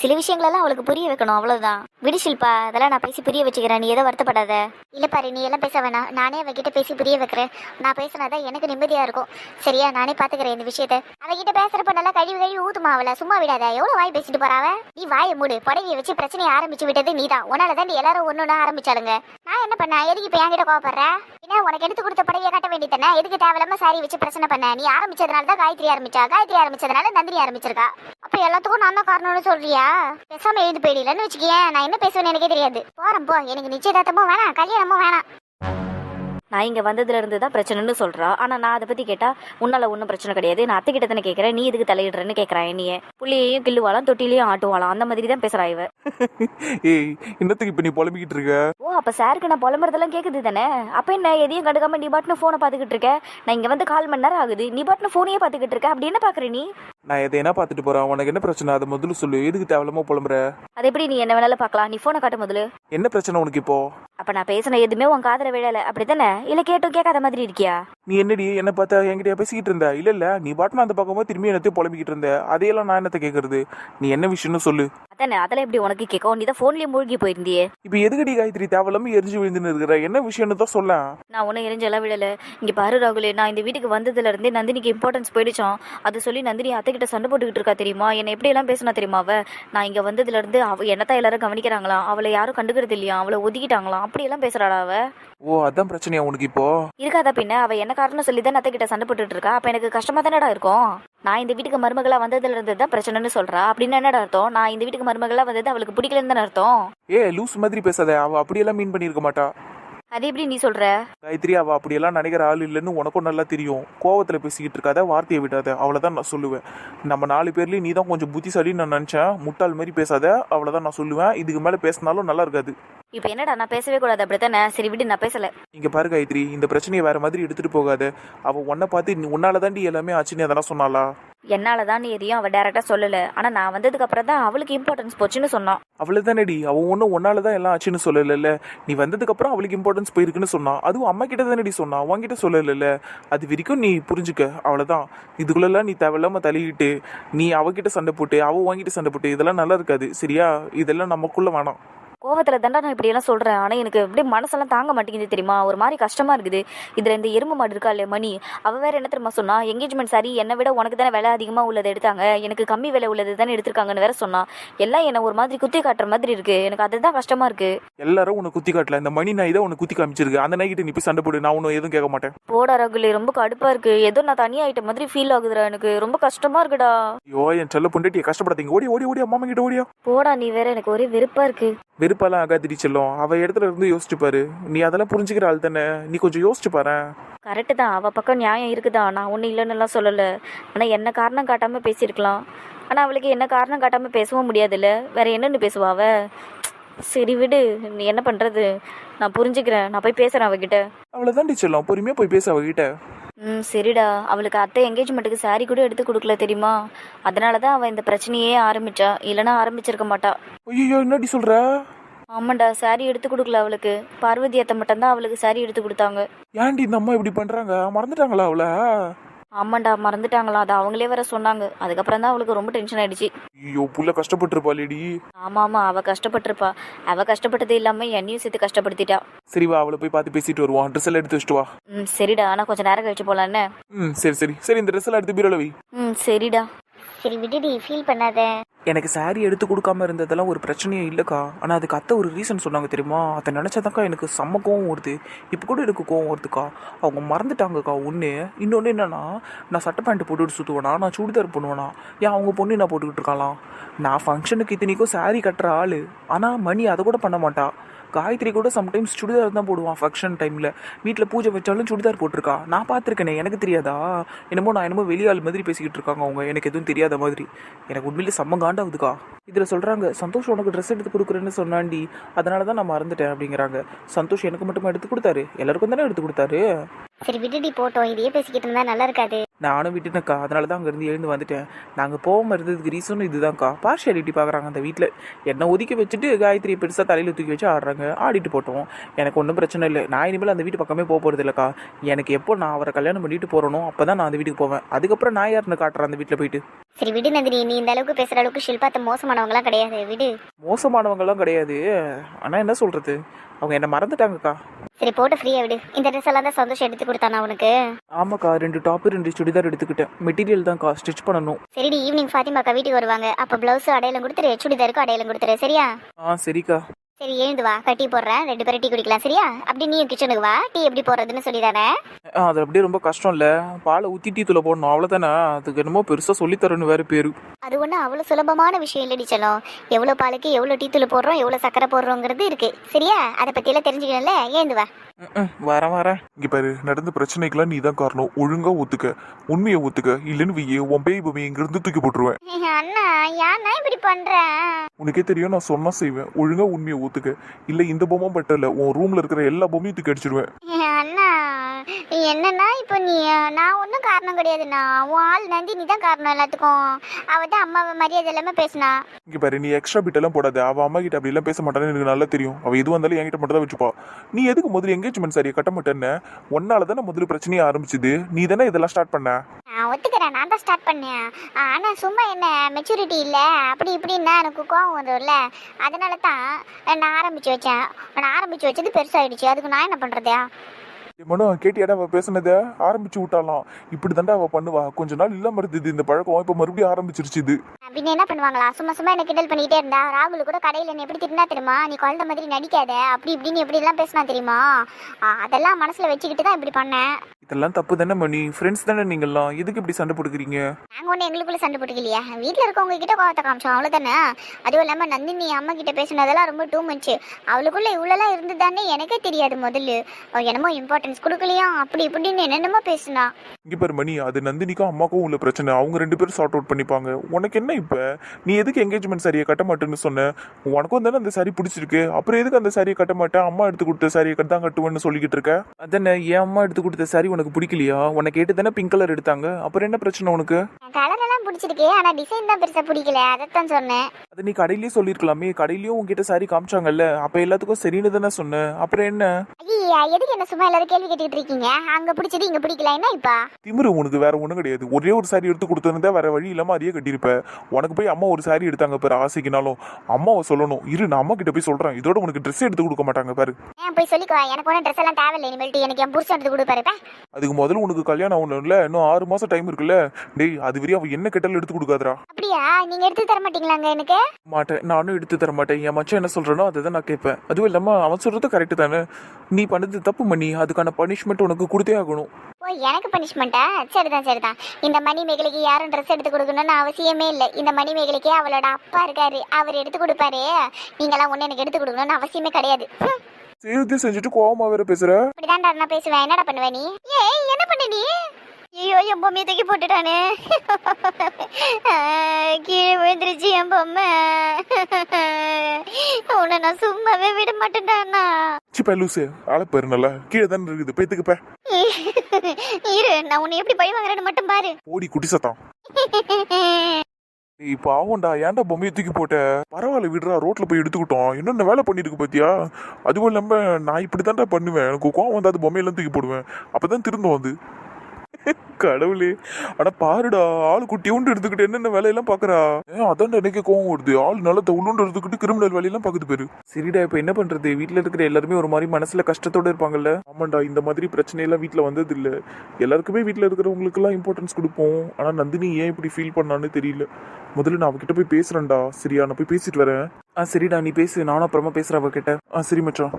சில விஷயங்களெல்லாம் அவளுக்கு புரிய வைக்கணும் அவ்வளவுதான். விடு ஷில்பா அதெல்லாம் நான் பேசி புரிய வச்சுக்கிறேன் நீ எதோ வருத்தப்படாத. இல்ல பாரு நீ எல்லாம் பேச வேணாம். நானே அவகிட்ட பேசி புரிய வைக்கிறேன். நான் பேசினாதான் எனக்கு நிம்மதியா இருக்கும். சரியா நானே பாத்துக்கிறேன் இந்த விஷயத்த. அவகிட்ட பேசுறப்ப நல்லா கழுவி கழுவி ஊத்துமா அவளை? சும்மா விடாத. எவ்வளவு வாய் பேசிட்டு போறாவ நீ வாயை மூடு. புடவைய வச்சு பிரச்சனையை ஆரம்பிச்சு விட்டது நீதான். உன்னாலதான் நீ எல்லாரும் ஒண்ணு ஆரம்பிச்சாளுங்க. நான் என்ன பண்ண? எதுக்கு இப்ப என்கிட்ட கோவப்படுற? என்ன உனக்கு எடுத்து கொடுத்த படையை கட்ட வேண்டியதானே எதுக்கு தேவையில்லாம சாரி வச்சு பிரச்சனை பண்ண? நீ ஆரம்பிச்சதுனால தான் காயத்ரி ஆரம்பிச்சா? காயத்ரி ஆரம்பிச்சதுனால நந்தினி ஆரம்பிச்சிருக்கா. அப்ப எல்லாத்துக்கும் நான் தான் காரணம்னு சொல்றியா? பேசாம எழுந்து போயிடலன்னு வச்சுக்கேன் நான் என்ன பேசுவேன்னு எனக்கே தெரியாது. போறேன் போ. எனக்கு நிச்சயதார்த்தமும் வேணாம் கல்யாணமும் வேணாம். இங்கே வந்ததுல இருந்து தான் பிரச்சனைன்னு சொல்கிறா ஆனால் நான் அதை பற்றி கேட்டால் உன்னால ஒன்றும் பிரச்சனை கிடையாது. நான் அத்தை கிட்ட தானே கேட்குறேன் நீ எதுக்கு தலையிடுறேன்னு கேட்குறேன் என்னைய. புள்ளியையும் கிள்ளுவாளாம் தொட்டிலையும் ஆட்டுவாளாம். அந்த மாதிரி தான் பேசுகிறா இவ. ஏய் என்னத்துக்கு இப்போ நீ புலம்பிக்கிட்டு இருக்க? ஓ அப்போ சாருக்கு நான் புலம்புறதெல்லாம் கேட்குது தானே? அப்போ என்ன எதையும் கண்டுக்காம நீ பாட்டுன்னு ஃபோனை பார்த்துக்கிட்டு இருக்க? நான் இங்கே வந்து கால் மணி நேரம் ஆகுது. நீ பாட்டுன்னு ஃபோனையே பார்த்துக்கிட்டு இருக்க? அப்படி என்ன பார்க்குற நீ? நான் எதை என்ன பார்த்துட்டு போறேன்? உனக்கு என்ன பிரச்சனை? அதை முதல்ல சொல்லு. எதுக்கு தேவையில்லாம புலம்புற? அது எப்படி நீ என்ன வேணாலும் பார்க்கலாம். நீ ஃபோனை காட்ட முதல்ல. என்ன பிரச்சனை உனக்கு இப்போ? அப்போ நான் பேசின எதுவுமே உன் காதில் விழலை. அப்படி தானே இல்லை கேட்டும் கேட்காத மாதிரி இருக்கியா? நீ என்னடி? என்ன பார்த்தா என்கிட்ட பேசிக்கிட்டு இருந்த? இல்ல இல்ல. நீ பாட்டு அந்த பக்கமா திரும்பி என்னத்தையும் புலம்பிக்கிட்டு இருந்த. அதையெல்லாம் நான் என்னத்த கேக்குறது? நீ என்ன விஷயம்னு சொல்லு. அதானே? அதெல்லாம் எப்படி உனக்கு கேட்கும்? நீ தான் ஃபோன்லேயே மூழ்கி போயிருந்தியே. இப்போ எதுக்கடி காயத்ரி? தேவையில்லாம எரிஞ்சு விழுந்துன்னு இருக்கிற. என்ன விஷயம்னு தான் சொல்ல நான் ஒன்றும் எரிஞ்செல்லாம் விடலை இங்கே பாரு ராகுலே. நான் இந்த வீட்டுக்கு வந்ததுல இருந்தே நந்தினிக்கு இம்பார்ட்டன்ஸ் போயிடுச்சான் அதை சொல்லி நந்தினி அத்தைக்கிட்ட சண்டை போட்டுக்கிட்டு இருக்கா தெரியுமா? என்னை எப்படியெல்லாம் பேசினா தெரியுமா அவ? நான் இங்கே வந்ததுல இருந்து அவ என்னத்தான் எல்லாரும் கவனிக்கிறாங்களாம் அவளை யாரும் கண்டுக்கிறது இல்லையா? அவளை ஒதுக்கிட்டாங்களாம் அப்படியெல்லாம் பேசுறாடா அவ. ஓ அதான் பிரச்சனையா உனக்கு இப்போ? இருக்காதா பின்ன? அவ என்ன காரணம் சொல்லி தான் அத்தைக்கிட்ட சண்டை போட்டுட்டு இருக்கா? அப்போ எனக்கு கஷ்டமா தானடா இருக்கும்? நான் இந்த வீட்டுக்கு மருமகளா வந்ததுல இருந்து தான் பிரச்சனைன்னு சொல்றா. அப்படின்னு என்னடா அர்த்தம்? நான் இந்த வீட்டுக்கு மருமகளா வந்தது அவளுக்கு பிடிக்கலன்னு தானே அர்த்தம்? ஏ லூஸ் மாதிரி பேசாத. அவ அப்படியெல்லாம் மீன் பண்ணியிருக்க மாட்டா. அது எப்படி நீ சொல்ற? காயத்ரி அவ அப்படியெல்லாம் நினைக்கிற ஆள் இல்லைன்னு உனக்கும் நல்லா தெரியும். கோவத்துல பேசிக்கிட்டு இருக்காத வார்த்தையை விடாத. அவ்வளவுதான் நான் சொல்லுவேன். நம்ம நாலு பேர்லயும் நீ தான் கொஞ்சம் புத்திசாலின்னு நான் நினைச்சேன். முட்டாள் மாதிரி பேசாத. அவ்வளவுதான் நான் சொல்லுவேன். இதுக்கு மேல பேசினாலும் நல்லா இருக்காது. இப்போ என்னடா நான் பேசவே கூடாது அப்படித்தானே? சரி விடு நான் பேசல. இங்க பாரு காயத்ரி இந்த பிரச்சனையை வேற மாதிரி எடுத்துட்டு போகாத. அவ உன்னை பார்த்து உன்னால தாண்டி எல்லாமே ஆச்சுன்னு அதெல்லாம் சொன்னாளா? என்னால தான் நீ எதையும் அவள் டேரக்டா சொல்லல. ஆனா நான் வந்ததுக்கு அப்புறம் தான் அவளுக்கு இம்பார்ட்டன்ஸ் போச்சுன்னு சொன்னான். அவ்வளவுதானடி அவன் ஒன்றும் ஒன்னால தான் எல்லாம் ஆச்சுன்னு சொல்லல நீ வந்ததுக்கு அப்புறம் அவளுக்கு இம்பார்ட்டன்ஸ் போயிருக்குன்னு சொன்னான். அதுவும் அம்மா கிட்ட தானடி சொன்னா உன்கிட்ட சொல்லல அது வரைக்கும் நீ புரிஞ்சுக்க. அவ்வளோதான் இதுக்குள்ளெல்லாம் நீ தேவையில்லாம தள்ளிக்கிட்டு நீ அவகிட்ட சண்டை போட்டு அவள் உன்கிட்ட சண்டை போட்டு இதெல்லாம் நல்லா இருக்காது. சரியா? இதெல்லாம் நமக்குள்ள வேணாம். கோவத்துல தாண்டா நான் இப்படி எல்லாம் சொல்றேன். ஆனா எனக்கு அப்படியே மனசெல்லாம் தாங்க மாட்டேங்குது தெரியுமா? ஒரு மாதிரி கஷ்டமா இருக்குது. இதுல இந்த எறும்பு மாடு இருக்கா இல்லையா மணி? அவ வேற என்ன தெரியுமா சொன்னா எங்கேஜ்மெண்ட் சாரி என்னை விட உனக்கு தானே விலை அதிகமா உள்ளதை எடுத்தாங்க. எனக்கு கம்மி விலை உள்ளது தானே எடுத்திருக்காங்கன்னு வேற சொன்னா எல்லாம் என்ன ஒரு மாதிரி குத்தி காட்டுற மாதிரி இருக்கு. எனக்கு அதுதான் கஷ்டமா இருக்கு. எல்லாரும் உன்னை குத்தி காட்டல. இந்த மணி நாய் தான் உன்னை குத்தி காமிச்சிருக்கு. அந்த நாய்கிட்ட நீ போய் சண்டை போடு. நான் ஒன்றும் எதுவும் கேட்க மாட்டேன். போடா ரகுலே. ரொம்ப கடுப்பா இருக்கு. ஏதோ நான் தனியாயிட்ட மாதிரி ஃபீல் ஆகுதுடா எனக்கு. ரொம்ப கஷ்டமா இருக்குடா. ஐயோ என் செல்ல பொண்டாட்டியை கஷ்டப்படாதீங்க ஓடி ஓடி ஓடி அம்மா கிட்ட ஓடியா. போடா நீ வேற எனக்கு ஒரே வெறுப்பா இருக்கு. வெறுப்பாலாம் ஆகாதிரி செல்லம். அவ இடத்துல இருந்து யோசிச்சு பாரு. நீ அதெல்லாம் புரிஞ்சுக்கிற ஆள் தானே. நீ கொஞ்சம் யோசிச்சு பாரு கரெக்டு தான். அவள் பக்கம் நியாயம் இருக்குதா? நான் ஒன்றும் இல்லைன்னுலாம் சொல்லலை. ஆனால் என்ன காரணம் காட்டாமல் பேசியிருக்கலாம். ஆனால் அவளுக்கு என்ன காரணம் காட்டாமல் பேசவும் முடியாதுல்ல. வேற என்னன்னு பேசுவா அவ? சரி விடு. நீ என்ன பண்ணுறது நான் புரிஞ்சுக்கிறேன். நான் போய் பேசுகிறேன் அவகிட்ட. அவ்வளவுதான் செல்லம். பொறுமையா போய் பேச அவகிட்ட. ம் சரிடா. அவளுக்கு அத்தை என்கேஜ்மெண்ட்டுக்கு saree கூட எடுத்து கொடுக்கல தெரியுமா? அதனால தான் அவள் இந்த பிரச்சனையே ஆரம்பிச்சா. இல்லைன்னா ஆரம்பிச்சிருக்க மாட்டா. ஐயோ என்னடி சொல்ற? ஆமாண்டா saree எடுத்து கொடுக்கல அவளுக்கு. பார்வதி அத்தை மட்டும்தான் அவளுக்கு saree எடுத்து கொடுத்தாங்க. ஏன்டி இந்த அம்மா இப்படி பண்றாங்க? மறந்துட்டாங்களா அவள? ஆமாண்டா மறந்துட்டாங்களா? அது அவங்களே வேற சொன்னாங்க. அதுக்கப்புறம் தான் அவளுக்கு ரொம்ப டென்ஷன் ஆயிடுச்சு. ஐயோ புள்ள கஷ்டப்பட்டிருப்பாளேடி ஆமா ஆமா அவ கஷ்டப்பட்டிருப்பா. அவ கஷ்டப்பட்டது இல்லாம என்னையும் சேர்த்து கஷ்டப்படுத்திட்டா. சரி வா அவளை போய் பார்த்து பேசிட்டு வருவான் ட்ரெஸ் எல்லாம் எடுத்து வச்சுட்டு வா. ம் சரிடா. ஆனா கொஞ்சம் நேரம் கழிச்சு போலான்னு ம் சரி சரி. சரி இந்த ட்ரெஸ் எல்லாம் எடுத்து பீரோல வை. ம் சரிடா. சரி விடுடி ஃபீல் பண்ணாத. எனக்கு சாரி எடுத்து கொடுக்காம இருந்ததெல்லாம் ஒரு பிரச்சனையே இல்லைக்கா. ஆனால் அதுக்கு அத்தை ஒரு ரீசன் சொன்னாங்க தெரியுமா? அதை நினச்சாதாக்கா எனக்கு செம்ம கோவம் வருது. இப்போ கூட எனக்கு கோவம் வருதுக்கா. அவங்க மறந்துட்டாங்கக்கா ஒன்று இன்னொன்று என்னன்னா நான் சட்டை பேண்ட் போட்டுட்டு சுற்றுவேனா நான் சுடிதார் பண்ணுவேனா ஏன் அவங்க பொண்ணு நான் போட்டுக்கிட்டு இருக்காளாம்? நான் ஃபங்க்ஷனுக்கு இத்தனைக்கும் சாரி கட்டுற ஆள். ஆனால் மணி அதை கூட பண்ண மாட்டா. காயத்ரி கூட சம்டைம்ஸ் சுடிதார் தான் போடுவான் ஃபங்க்ஷன் டைமில் வீட்டில் பூஜை வச்சாலும் சுடிதார் போட்டிருக்கா? நான் பார்த்துருக்கேனே எனக்கு தெரியாதா? என்னமோ நான் என்னமோ வெளியாள் மாதிரி பேசிக்கிட்டு இருக்காங்க அவங்க. எனக்கு எதுவும் தெரியாத மாதிரி. எனக்கு உண்மையிலே செம்ம காண்டாகுதுக்கா. இதில் சொல்கிறாங்க சந்தோஷ் உனக்கு ட்ரெஸ் எடுத்து கொடுக்குறேன்னு சொன்னாண்டி. அதனால தான் நான் மறந்துட்டேன் அப்படிங்கிறாங்க. சந்தோஷ் எனக்கு மட்டுமா எடுத்து கொடுத்தாரு? எல்லாருக்கும் தானே எடுத்து கொடுத்தாரு? சரி விடுடி போட்டோம். இதையே பேசிக்கிட்டு இருந்தா நல்லா இருக்காது. நானும் விட்டுட்டேன்க்கா. அதனால தான் அங்கேருந்து எழுந்து வந்துட்டேன். நாங்கள் போகாமல் இருந்ததுக்கு ரீசனும் இதுதான்க்கா. பார்ஷியாலிட்டி பார்க்குறாங்க அந்த வீட்டில் என்னை ஒதுக்கி வச்சுட்டு காயத்ரி பெருசாக தலையில் தூக்கி வச்சு ஆடுறாங்க. ஆடிட்டு போட்டோம். எனக்கு ஒன்றும் பிரச்சனை இல்லை. நான் இனிமேல் அந்த வீட்டு பக்கமே போக போகிறது இல்லைக்கா. எனக்கு எப்போ நான் அவரை கல்யாணம் பண்ணிட்டு போகிறனோ அப்போ தான் நான் அந்த வீட்டுக்கு போவேன். அதுக்கப்புறம் நான் யாருன்னு காட்டுறேன் அந்த வீட்டில் போயிட்டு? சரி விடு நந்தினி. நீ இந்த அளவுக்கு பேசுற அளவுக்கு ஷில்பாத்த மோசமானவங்களாம் கிடையாது. விடு. மோசமானவங்கலாம் கிடையாது. ஆனால் என்ன சொல்கிறது அவங்க என்னை மறந்துட்டாங்கக்கா. சரி போட்டு ஃப்ரீயா விடு. இந்த ட்ரெஸ் எல்லாம் தான் சந்தோஷம் எடுத்து கொடுத்தானா உனக்கு? ஆமாக்கா ரெண்டு டாப்பு ரெண்டு சுடிதார் எடுத்துக்கிட்டேன். மெட்டீரியல் தான்க்கா ஸ்டிச் பண்ணணும். சரிடி ஈவினிங் ஃபாத்திமாக்கா வீட்டுக்கு வருவாங்க. அப்போ ப்ளவுஸ் அடையாளம் கொடுத்துரு சுடிதாருக்கு அடையாளம் கொடுத்துரு. சரியா? ஆ சரிக்கா. சரி எழுந்து வா. கட்டி போடுறேன். ரெண்டு பேரும் டீ குடிக்கலாம் சரியா? அப்படி நீயும் கிச்சனுக்கு வா. டீ எப்படி போடுறதுன்னு சொல்லி தானே அது அப்படியே ரொம்ப கஷ்டம் இல்லை. பாலை ஊற்றி டீ தூள போடணும். அவ்வளோதானே அதுக்கு என்னமோ பெருசாக சொல்லித்தரேன்னு வேறு பேர். அது ஒன்றும் அவ்வளோ சுலபமான விஷயம் இல்லடி செல்லம். எவ்வளோ பாலுக்கு எவ்வளோ டீ தூள் போடுறோம் எவ்வளோ சக்கரை போடுறோங்கிறது இருக்கு. சரியா? அதை பற்றியெல்லாம் தெரிஞ்சுக்கணும்ல? ஏந்து வா. வரேன் வரேன். இங்க பாரு நடந்த பிரச்சனைக்கெல்லாம் நீ தான் காரணம். ஒழுங்கா ஒத்துக்க. உண்மையை ஒத்துக்க. இல்லைன்னு வையே உன் பேய் பொம்மை இங்க இருந்து தூக்கி போட்டுருவேன். அண்ணா ஏன்னா இப்படி பண்ற? உனக்கே தெரியும் நான் சொன்னா செய்வேன். ஒழுங்கா உண்மையை ஒத்துக்க இல்ல இந்த பொம்மை பட்டல இல்ல உன் ரூம்ல இருக்கிற எல்லா பொம்மையும் தூக்கி அடிச்சிருவேன் அண்ணா என்னன்னா இப்போ நீ நான் ஒன்றும் காரணம் கிடையாதுண்ணா. உன் ஆள் நந்தி நீ தான் காரணம் எல்லாத்துக்கும். அவ தான் அம்மாவை மரியாதை எல்லாமே பேசினா. இங்க பாரு நீ எக்ஸ்ட்ரா பிட் எல்லாம் போடாத. அவ அம்மா கிட்ட அப்படி எல்லாம் பேச மாட்டான்னு எனக்கு நல்லா தெரியும். அவ எது வந்தாலும் என்கிட்ட மட்டும் தான் வச்சுப்பா. நீ எதுக்கு முதல்ல எங்கேஜ்மெண்ட் சரியா கட்ட மாட்டேன்னு? ஒன்னால தானே முதல்ல பிரச்சனையே ஆரம்பிச்சுது. நீ தானே இதெல்லாம் ஸ்டார்ட் பண்ண? நான் ஒத்துக்கிறேன். நான் தான் ஸ்டார்ட் பண்ணேன். ஆனா சும்மா என்ன மெச்சூரிட்டி இல்லை. அப்படி இப்படின்னா எனக்கு கோவம் வரும்ல. அதனால தான் நான் ஆரம்பிச்சு வச்சேன். நான் ஆரம்பிச்சு வச்சது பெருசாயிடுச்சு. அதுக்கு நான் என்ன பண்றது? மனோ கேட்டியாடா அவ பேசுனத? ஆரம்பிச்சு விட்டாலாம். இப்படி அவ பண்ணுவா. கொஞ்ச நாள் இல்லாம இருந்தது. இந்த பழக்கம் இப்ப மறுபடியும் ஆரம்பிச்சிருச்சு இது. பின்ன என்ன பண்ணுவாங்களா? சும்மா சும்மா என்ன கிண்டல் பண்ணிட்டே இருந்தா? ராகுல் கூட கடையில் என்ன எப்படி திட்டினா தெரியுமா? நீ குழந்தை மாதிரி நடிக்காத. அப்படி இப்படின்னு எப்படி எல்லாம் பேசினா தெரியுமா? அதெல்லாம் மனசுல வச்சுக்கிட்டு தான் இப்படி பண்ணேன். இதெல்லாம் தப்பு தானே மணி. ஃப்ரெண்ட்ஸ் தானே நீங்கள்லாம் எதுக்கு இப்படி சண்டை போட்டுக்கிறீங்க? நாங்க ஒண்ணு எங்களுக்குள்ள சண்டை போட்டுக்கலையா. வீட்ல இருக்கவங்க கிட்ட கோவத்தை காமிச்சோம். அவ்வளவுதானே? அதுவும் இல்லாம நந்தினி அம்மா கிட்ட பேசினதெல்லாம் ரொம்ப டூ மச் அவளுக்குள்ள இவ்வளோலாம் இருந்ததானே எனக்கே தெரியாது முதல்ல. அவ என்னமோ இம்பார்ட்டன்ஸ் கொடுக்கலையா? அப்படி இப்படின்னு என்னென்னமோ பேசுனா. இங்க பாரு மணி அது நந்தினிக்கும் அம்மாக்கும் உள்ள பிரச்சனை. அவங்க ரெண்டு பேரும் சார்ட் அவுட் பண்ணிப்பாங்க. உனக்கு என்ன இப்ப? நீ எதுக்கு எங்கேஜ்மெண்ட் சரியை கட்ட மாட்டேன்னு சொன்ன? உனக்கும் தானே அந்த சாரி பிடிச்சிருக்கு. அப்புறம் எதுக்கு அந்த சாரியை கட்ட மாட்டேன்? அம்மா எடுத்து கொடுத்த சாரியை கட்ட தான் கட்டுவேன்னு சொல்லிக்கிட்டு இருக்க? அதானே என் அம்மா எடுத்து கொடுத்த சாரி உனக்கு பிடிக்கலையா? உன்னை கேட்டு தானே பிங்க் கலர் எடுத்தாங்க. அப்புறம் என்ன பிரச்சனை உனக்கு? கலர் எல்லாம் பிடிச்சிருக்கு. ஆனா டிசைன் தான் பெருசா பிடிக்கல. அதைத்தான் சொன்னேன். அது நீ கடையிலேயே சொல்லியிருக்கலாமே. கடையிலயும் உங்ககிட்ட சாரி காமிச்சாங்கல்ல. அப்ப எல்லாத்துக்கும் சரின்னு தானே சொன்னேன் அப்புறம் என்ன? ஐயா எதுக்கு என்ன சும்மா எல்லாரும் கேள்வி கேட்டுக்கிட்டு இருக்கீங்க? அங்க பிடிச்சது இங்க பிடிக்கல. என்ன இப்பா? திமிரு உனக்கு வேற ஒண்ணும் கிடையாது. ஒரே ஒரு சாரி எடுத்து கொடுத்திருந்தா வேற வழி இல்லாம அதையே கட்டியிருப்ப. உனக்கு போய் அம்மா ஒரு சாரி எடுத்தாங்க பாரு ஆசைக்குனாலும். அம்மாவை சொல்லணும். இரு நான் அம்மா கிட்ட போய் சொல்றேன். இதோட உனக்கு ட்ரெஸ் எடுத்து கொடுக்க மாட்டாங்க பாரு. ஏன் போய் சொல்லிக்கோ. எனக்கு ஒன்றும் ட்ரெஸ் எல்லாம் தேவையில்லை. இனிமேல்ட்டு எனக்கு என் புருஷன் எடுத்து கொடுப்பாரு. அதுக்கு முதல்ல உனக்கு கல்யாணம் ஆகணும் இல்ல இன்னும் ஆறு மாசம் டைம் இருக்குல்ல. டேய் அது வரையும் அவ என்ன கெட்டாலும் எடுத்து கொடுக்காதடா. அப்படியா? நீங்க எடுத்து தர மாட்டீங்களாங்க எனக்கு? மாட்டேன். நானும் எடுத்து தர மாட்டேன். என் மச்சான் என்ன சொல்றானோ அதை தான் நான் கேட்பேன். அதுவும் இல்லாம அவன் சொல்றது கரெக்டு தானே? நீ பண்ணது தப்பு பண்ணி அதுக்கான பனிஷ்மெண்ட் உனக்கு கொடுத்தே ஆகணும். ஓ எனக்கு பனிஷ்மெண்ட்டா சரிதான் சரிதான். இந்த மணி மேகலைக்கு யாரும் ட்ரெஸ் எடுத்து கொடுக்கணும்னு அவசியமே இல்லை. இந்த மணி மேகலைக்கு அவளோட அப்பா இருக்காரு. அவர் எடுத்து கொடுப்பாரு. நீங்களாம் ஒன்று எனக்கு எடுத்து கொடுக்கணும்னு அவசியமே கிடையாது. செய்யறதே செஞ்சுட்டு கோவமா வேற பேசுற? இப்படிதான்டா நான் பேசுவேன். என்னடா பண்ணுவ நீ? ஏய் என்ன பண்ண நீ? ஐயோ என் பொம்மையை தூக்கி போட்டுட்டானே. கீழே விழுந்துருச்சு என் பொம்மை. உன்னை நான் சும்மாவே விட மாட்டேன்டாண்ணா. சிப்பா லூசு ஆளப்பாரு நல்லா. கீழே தானே இருக்குது. பேத்துக்கு பே இரு நான் உன்னை எப்படி பழி வாங்குறேன்னு மட்டும் பாரு. ஓடி குட்டி சத்தம். டேய் பாவம்டா ஏன்டா பொம்மையை தூக்கி போட்ட? பரவாயில்ல விடுறா. ரோட்ல போய் எடுத்துக்கிட்டோம். என்னென்ன வேலை பண்ணிருக்கு பாத்தியா? அதுவும் இல்லாம நான் இப்படி பண்ணுவேன். எனக்கு கோவம் வந்தா அது பொம்மையெல்லாம் தூக்கி போடுவேன். அப்பதான் திருந்தோம் அது. கடவுளே. ஆனா பாருடா ஆள் குட்டி உண்டு எடுத்துக்கிட்டு என்னென்ன வேலையெல்லாம் பாக்குறா? ஏன் அதான் எனக்கு கோவம் வருது. ஆள் நல்லா தவுளுண்டு எடுத்துக்கிட்டு கிரிமினல் வேலையெல்லாம் பாக்குது பேரு. சரிடா இப்போ என்ன பண்றது? வீட்டில் இருக்கிற எல்லாருமே ஒரு மாதிரி மனசுல கஷ்டத்தோட இருப்பாங்கல்ல? ஆமாண்டா இந்த மாதிரி பிரச்சனையெல்லாம் வீட்டில் வந்தது இல்ல எல்லாருக்குமே வீட்டில் இருக்கிறவங்களுக்கெல்லாம் இம்பார்ட்டன்ஸ் கொடுப்போம். ஆனா நந்தினி ஏன் இப்படி ஃபீல் பண்ணான்னு தெரியல. முதல்ல நான் அவகிட்ட போய் பேசுறேன்டா. சரியா நான் போய் பேசிட்டு வரேன். ஆ சரிடா நீ பேசு. நானும் அப்புறமா பேசுறேன் அவகிட்ட. ஆ சரி மச்சான்.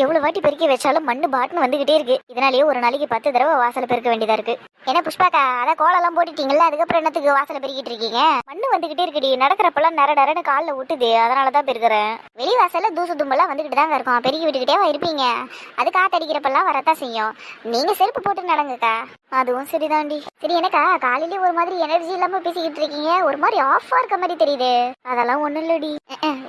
எவ்வளவு வாட்டி பெருக்கி வச்சாலும் மண்ணு பாட்டுன்னு வந்துகிட்டே இருக்கு. இதனாலேயே ஒரு நாளைக்கு பத்து தடவை வாசல பெருக்க வேண்டியதா இருக்கு. ஏன்னா புஷ்பாக்கா அதான் கோலம்லாம் போட்டுட்டீங்கல்ல அதுக்கப்புறம் என்னத்துக்கு வாசல பெருக்கிட்டு இருக்கீங்க? மண்ணு வந்துகிட்டே இருக்குடி. நடக்கிறப்பெல்லாம் நர நரன்னு காலில் விட்டுது அதனால தான் பெருக்கிறேன் வெளி வாசல்ல தூசு தும்பெல்லாம் வந்துகிட்டு தாங்க இருக்கும். பெருக்கி விட்டுக்கிட்டே இருப்பீங்க. அது காத்தடிக்கிறப்பெல்லாம் வரத்தான் செய்யும். நீங்க செருப்பு போட்டு நடங்கக்கா. அதுவும் சரிதாண்டி. சரி எனக்கா? காலையிலே ஒரு மாதிரி எனர்ஜி இல்லாம பேசிக்கிட்டு இருக்கீங்க. ஒரு மாதிரி ஆஃபா இருக்க மாதிரி தெரியுது. அதெல்லாம் ஒண்ணு இல்லடி.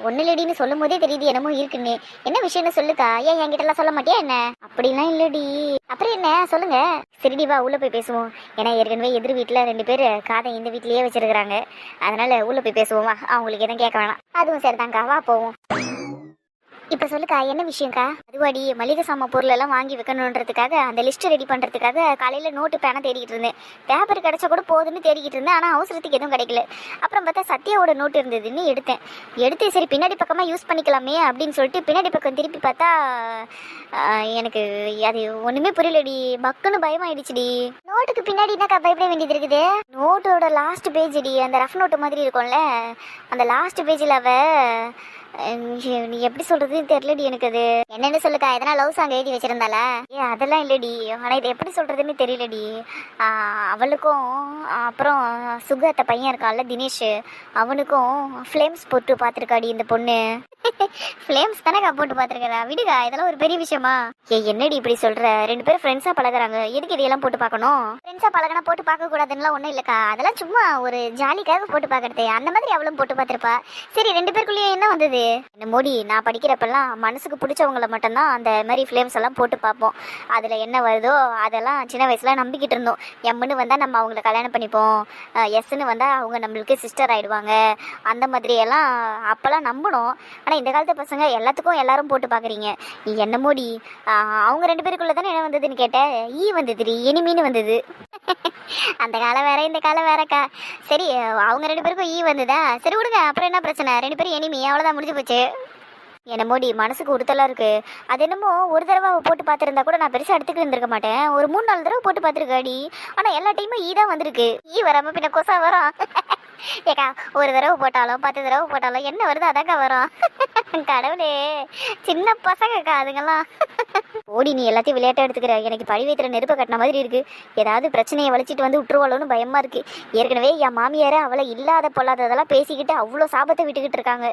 ஒண்ணு இல்லடின்னு சொல்லும் போதே தெரியுது என்னமோ இருக்குன்னு. என்ன விஷயம்னு சொல்லுக்கா? ஏன் என்கிட்ட எல்லாம் சொல்ல மாட்டியா என்ன? அப்படிலாம் இல்லடி. அப்புறம் என்ன? சொல்லுங்க. சரிடி வா உள்ள போய் பேசுவோம். ஏன்னா ஏற்கனவே எதிர் வீட்டுல ரெண்டு பேர் காதை இந்த வீட்லயே வச்சிருக்காங்க அதனால உள்ள போய் பேசுவோம். வா அவங்களுக்கு எதுவும் கேட்க வேணாம். அதுவும் சரிதான்க்கா. வா போவோம். இப்போ சொல்லுக்கா என்ன விஷயம்க்கா? அதுவாடி மளிகை சாமான் பொருள் எல்லாம் வாங்கி வைக்கணுன்றதுக்காக அந்த லிஸ்ட் ரெடி பண்ணுறதுக்காக காலையில் நோட்டு பேனை தேடிட்டு இருந்தேன். பேப்பர் கிடைச்சா கூட போதுன்னு தேடிக்கிட்டு இருந்தேன் ஆனால் அவசரத்துக்கு எதுவும் கிடைக்கல. அப்புறம் பார்த்தா சத்யாவோட நோட்டு இருந்ததுன்னு எடுத்தேன். எடுத்து சரி பின்னாடி பக்கமாக யூஸ் பண்ணிக்கலாமே அப்படின்னு சொல்லிட்டு பின்னாடி பக்கம் திருப்பி பார்த்தா எனக்கு அது ஒன்றுமே புரியலடி. பக்குன்னு பயமாயிடுச்சுடி. நோட்டுக்கு பின்னாடி என்னக்கா பயப்பட வேண்டியது இருக்குது? நோட்டோட லாஸ்ட் பேஜ்டி அந்த ரஃப் நோட்டு மாதிரி இருக்கும்ல? அந்த லாஸ்ட் பேஜில் அவ எப்படி சொல்றதுன்னு தெரியலடி எனக்கு அது. என்னன்னு சொல்லுக்கா எதனா லவ் சாங் எழுதி வச்சிருந்தாளா? ஏ அதெல்லாம் இல்லடி. ஆனால் இது எப்படி சொல்றதுன்னு தெரியலடி. அவளுக்கும் அப்புறம் சுகத்த பையன் இருக்கான்ல தினேஷ். அவனுக்கும் ஃப்ளேம்ஸ் போட்டு பார்த்துருக்காடி இந்த பொண்ணு. ஃப்ளேம்ஸ் தானேக்கா போட்டு பார்த்துருக்கா விடுகா இதெல்லாம் ஒரு பெரிய விஷயமா? ஏ என்னடி இப்படி சொல்ற? ரெண்டு பேரும் ஃப்ரெண்ட்ஸா பழகுறாங்க. எதுக்கு இதையெல்லாம் போட்டு பார்க்கணும்? ஃப்ரெண்ட்ஸா பழகினா போட்டு பார்க்க கூடாதுன்னு ஒன்றும் இல்லைக்கா. அதெல்லாம் சும்மா ஒரு ஜாலிக்காக போட்டு பார்க்கறது. அந்த மாதிரி அவளும் போட்டு பார்த்துருப்பா. சரி ரெண்டு பேருக்குள்ளேயே என்ன வந்தது? என்ன மோடி நான் படிக்கிறப்பெல்லாம் மனசுக்கு பிடிச்சவங்கள மட்டும்தான் அந்த மாதிரி ஃப்ளேம்ஸ் எல்லாம் போட்டு பார்ப்போம். அதில் என்ன வருதோ அதெல்லாம் சின்ன வயசுல நம்பிக்கிட்டு இருந்தோம். எம்முன்னு வந்தால் நம்ம அவங்கள கல்யாணம் பண்ணிப்போம். எஸ்ன்னு வந்தால் அவங்க நம்மளுக்கு சிஸ்டர் ஆயிடுவாங்க. அந்த மாதிரி எல்லாம் அப்போல்லாம் நம்பணும் ஆனால் இந்த காலத்து பசங்க எல்லாத்துக்கும் எல்லாரும் போட்டு பார்க்குறீங்க என்ன மோடி அவங்க ரெண்டு பேருக்குள்ள தானே என்ன வந்ததுன்னு கேட்டேன் ஈ வந்ததுடி எனிமின்னு வந்தது. அந்த காலம் வேற இந்த காலம் வேறக்கா. சரி அவங்க ரெண்டு பேருக்கும் ஈ வந்ததா? சரி விடுங்க. அப்புறம் என்ன பிரச்சனை? ரெண்டு பேரும் எனிமி அவ்வளோதான் முடிஞ்சு போச்சு. என்ன மோடி மனசுக்கு உறுத்தலாக இருக்கு. அது என்னமோ ஒரு தடவை போட்டு பார்த்துருந்தா கூட நான் பெருசாக எடுத்துக்க இருந்திருக்க மாட்டேன். ஒரு மூணு நாலு தடவை போட்டு பார்த்துருக்காடி ஆனால் எல்லா டைமும் ஈ தான் வந்திருக்கு. ஈ வராம பின்ன கொசா வரும். ஏக்கா ஒரு தடவை போட்டாலும் பத்து தடவை போட்டாலும் என்ன வருது அதாக்கா வரும். கடவுளே சின்ன பசங்கக்கா அதுங்கெல்லாம். ஓடி நீ எல்லாத்தையும் விளையாட்டா எடுத்துக்கிற. எனக்கு பழி வைத்திர நெருப்பை கட்டின மாதிரி இருக்கு. ஏதாவது பிரச்சனையை வலிச்சிட்டு வந்து விட்டுருவாளோன்னு பயமா இருக்கு. ஏற்கனவே என் மாமியார அவளை இல்லாத பொல்லாததெல்லாம் பேசிக்கிட்டு அவ்வளோ சாபத்தை விட்டுக்கிட்டு இருக்காங்க.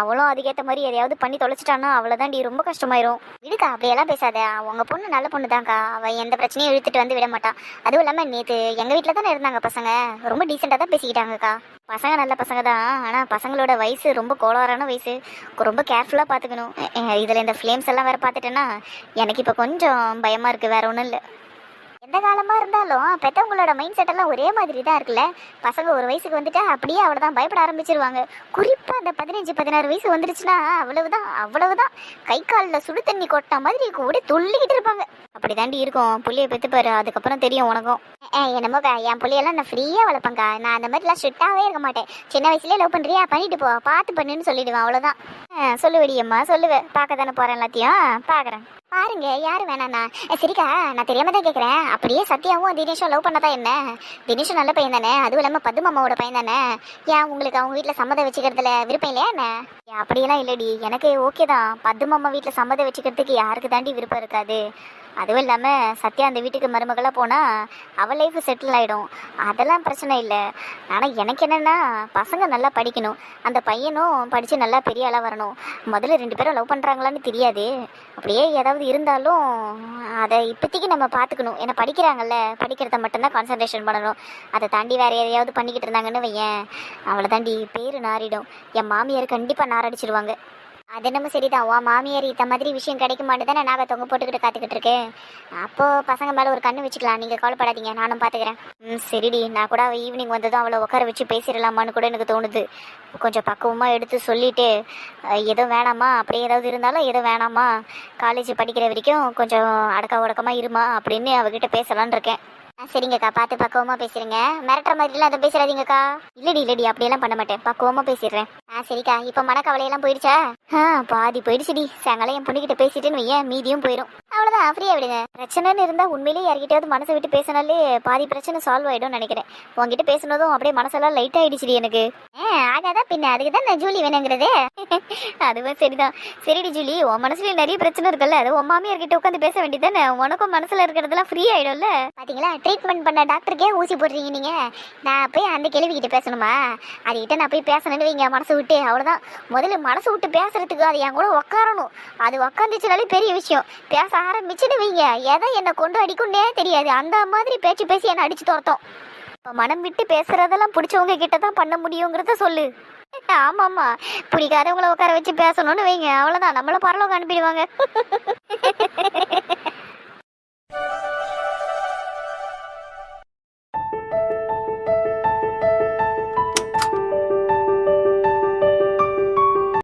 அவளும் அதுக்கேற்ற மாதிரி எதையாவது பண்ணி தொலைச்சிட்டான்னா அவ்வளோதாண்டி ரொம்ப கஷ்டமாயிரும். இதுக்கா அப்படியெல்லாம் பேசாத. உங்கள் பொண்ணு நல்ல பொண்ணு தான்க்கா அவள் எந்த பிரச்சனையும் இழுத்துட்டு வந்து விட மாட்டான் அதுவும் இல்லாமல் நேற்று எங்கள் வீட்டில் தானே இருந்தாங்க பசங்க. ரொம்ப டீசெண்டாக தான் பேசிக்கிட்டாங்கக்கா. பசங்க நல்ல பசங்க தான். ஆனால் பசங்களோட வயசு ரொம்ப கோளாறான வயசு. ரொம்ப கேர்ஃபுல்லாக பார்த்துக்கணும் இதில் இந்த ஃப்ளேம்ஸ் எல்லாம் வேறு பார்த்துட்டேன்னா எனக்கு இப்போ கொஞ்சம் பயமாக இருக்குது வேற ஒன்றும் இல்லை. எந்த காலமாக இருந்தாலும் பெற்றவங்களோட மைண்ட் செட் எல்லாம் ஒரே மாதிரி தான் இருக்குல்ல. பசங்க ஒரு வயசுக்கு வந்துட்டா அப்படியே அவ்வளோதான் பயப்பட ஆரம்பிச்சிருவாங்க. குறிப்பாக அந்த பதினஞ்சு பதினாறு வயசு வந்துருச்சுன்னா அவ்வளவுதான் அவ்வளவுதான். கை காலில் சுடு தண்ணி கொட்டா மாதிரி கூட துள்ளிக்கிட்டு இருப்பாங்க. அப்படி தாண்டி இருக்கும். புள்ளிய பெற்றுப்பாரு பாரு அதுக்கப்புறம் தெரியும் உனக்கும். என்னமோக்கா என் புள்ளையெல்லாம் நான் ஃப்ரீயாக வளர்ப்பேங்க்கா நான் அந்த மாதிரிலாம் ஸ்ட்ரிக்டாகவே இருக்க மாட்டேன். சின்ன வயசுலேயே லவ் பண்ணுறியா பண்ணிட்டு போ. பார்த்து பண்ணுன்னு சொல்லிடுவேன். அவ்வளோதான் சொல்லுவடியம்மா சொல்லுவேன் பார்க்க தானே போகிறேன் எல்லாத்தையும். பார்க்குறேன். பாருங்க யாரு வேணாண்ணா? சரிக்கா நான் தெரியாம தான் கேட்குறேன் அப்படியே சத்யாவும் தினேஷும் லவ் பண்ணதா என்ன? தினேஷும் நல்ல பையன் தானே? அதுவும் இல்லாமல் பத்துமாமாவோட பையன் தானே? ஏன் உங்களுக்கு அவங்க வீட்டில் சம்மதம் வச்சுக்கிறதுல விருப்பம் இல்லையா என்ன? அப்படியெல்லாம் இல்லடி. எனக்கு ஓகே தான். பத்துமாமா வீட்டில் சம்மதம் வச்சுக்கிறதுக்கு யாருக்கு தாண்டி விருப்பம் இருக்காது? அதுவும் இல்லாமல் சத்யா அந்த வீட்டுக்கு மருமகளாக போனால் அவள் லைஃப் செட்டில் ஆகிடும் அதெல்லாம் பிரச்சனை இல்லை. ஆனால் எனக்கு என்னென்னா பசங்க நல்லா படிக்கணும். அந்த பையனும் படித்து நல்லா பெரிய ஆளாக வரணும். முதல்ல ரெண்டு பேரும் லவ் பண்ணுறாங்களான்னு தெரியாது. அப்படியே ஏதாவது இருந்தாலும் அதை இப்போதைக்கு நம்ம பார்த்துக்கணும். ஏன்னா படிக்கிறாங்கல்ல படிக்கிறத மட்டும்தான் கான்சன்ட்ரேஷன் பண்ணணும். அதை தாண்டி வேறு எதையாவது பண்ணிக்கிட்டு இருந்தாங்கன்னு வையேன். அவளை தாண்டி பேர் நாறிடும். என் மாமியார் கண்டிப்பாக நாரடிச்சிடுவாங்க அது என்னமோ சரிதான். உன் மாமியார் இந்த மாதிரி விஷயம் கிடைக்குமான்னு தானே நாங்கள் தொங்க போட்டுக்கிட்டு காத்துக்கிட்டு இருக்கேன் அப்போ பசங்க மேலே ஒரு கண்ணு வச்சுக்கலாம். நீங்கள் கவலைப்படாதீங்க. நானும் பார்த்துக்கிறேன் ம் சரிடி. நான் கூட ஈவினிங் வந்ததும் அவளை உட்கார வச்சு பேசிடலாமான்னு கூட எனக்கு தோணுது. கொஞ்சம் பக்குவமாக எடுத்து சொல்லிட்டு எதுவும் வேணாமா? அப்படியே ஏதாவது இருந்தாலும் எதுவும் வேணாமா? காலேஜ் படிக்கிற வரைக்கும் கொஞ்சம் அடக்க உடக்கமாக இருமா அப்படின்னு அவகிட்ட பேசலான் இருக்கேன். சரிங்கக்கா. பார்த்து பக்குவமாக பேசுறீங்க மிரட்டுற மாதிரிலாம் அதை பேசுறாதீங்கக்கா இல்லடி இல்லடி அப்படியெல்லாம் பண்ண மாட்டேன். பக்குவமாக பேசிடுறேன். ஆ சரிக்கா. இப்போ மனக்கவலையெல்லாம் போயிடுச்சா? ஆ பாதி போயிடுச்சுடி. சாயங்காலம் என் பொண்ணுகிட்ட பேசிட்டுன்னு வையன். மீதியும் போயிடும் அவ்வளோதான் ஃப்ரீயாக விடுங்க. பிரச்சனைன்னு இருந்தால் உண்மையிலேயே யார்கிட்டயாவது மனசை விட்டு பேசினாலே பாதி பிரச்சனை சால்வ் ஆகிடும்னு நினைக்கிறேன். உங்ககிட்ட பேசுனதும் அப்படியே மனசெல்லாம் லைட் ஆகிடுச்சுடி எனக்கு. ஏ ஆகாதான் பின்ன? அதுக்கு தான் நான் ஜூலி வேணுங்கிறதே. அதுவும் சரிதான். சரிடி ஜூலி உன் மனசுல நிறைய பிரச்சனை இருக்குல்ல அது உன் மாமியார்கிட்ட உட்காந்து பேச வேண்டியதானே உனக்கும் மனசுல இருக்கிறதெல்லாம் ஃப்ரீ ஆகிடும்ல பாத்தீங்களா? ட்ரீட்மெண்ட் பண்ண டாக்டருக்கே ஊசி போடுறீங்க நீங்கள் நான் போய் அந்த கேள்வி கிட்ட பேசணுமா? அதுக்கிட்ட நான் போய் பேசணும்னு வைங்க மனசு விட்டு. அவ்வளோதான் முதல்ல மனசு விட்டு பேசுறதுக்கு அது என் கூட உட்காரணும் அது உட்காந்துச்சுனாலே பெரிய விஷயம். பேச ஆரம்பிச்சுன்னு வைங்க. எதை என்னை கொண்டு அடிக்கும்னே தெரியாது. அந்த மாதிரி பேச்சு பேசி என்னை அடிச்சு துரத்தோம். இப்போ மனம் விட்டு பேசுறதெல்லாம் பிடிச்சவங்க கிட்ட தான் பண்ண முடியுங்கிறத சொல்லு. ஆமாம்மா. பிடிக்காதவங்கள உட்கார வச்சு பேசணும்னு வைங்க. அவ்வளோதான் நம்மள பரலோகம் அனுப்பிடுவாங்க.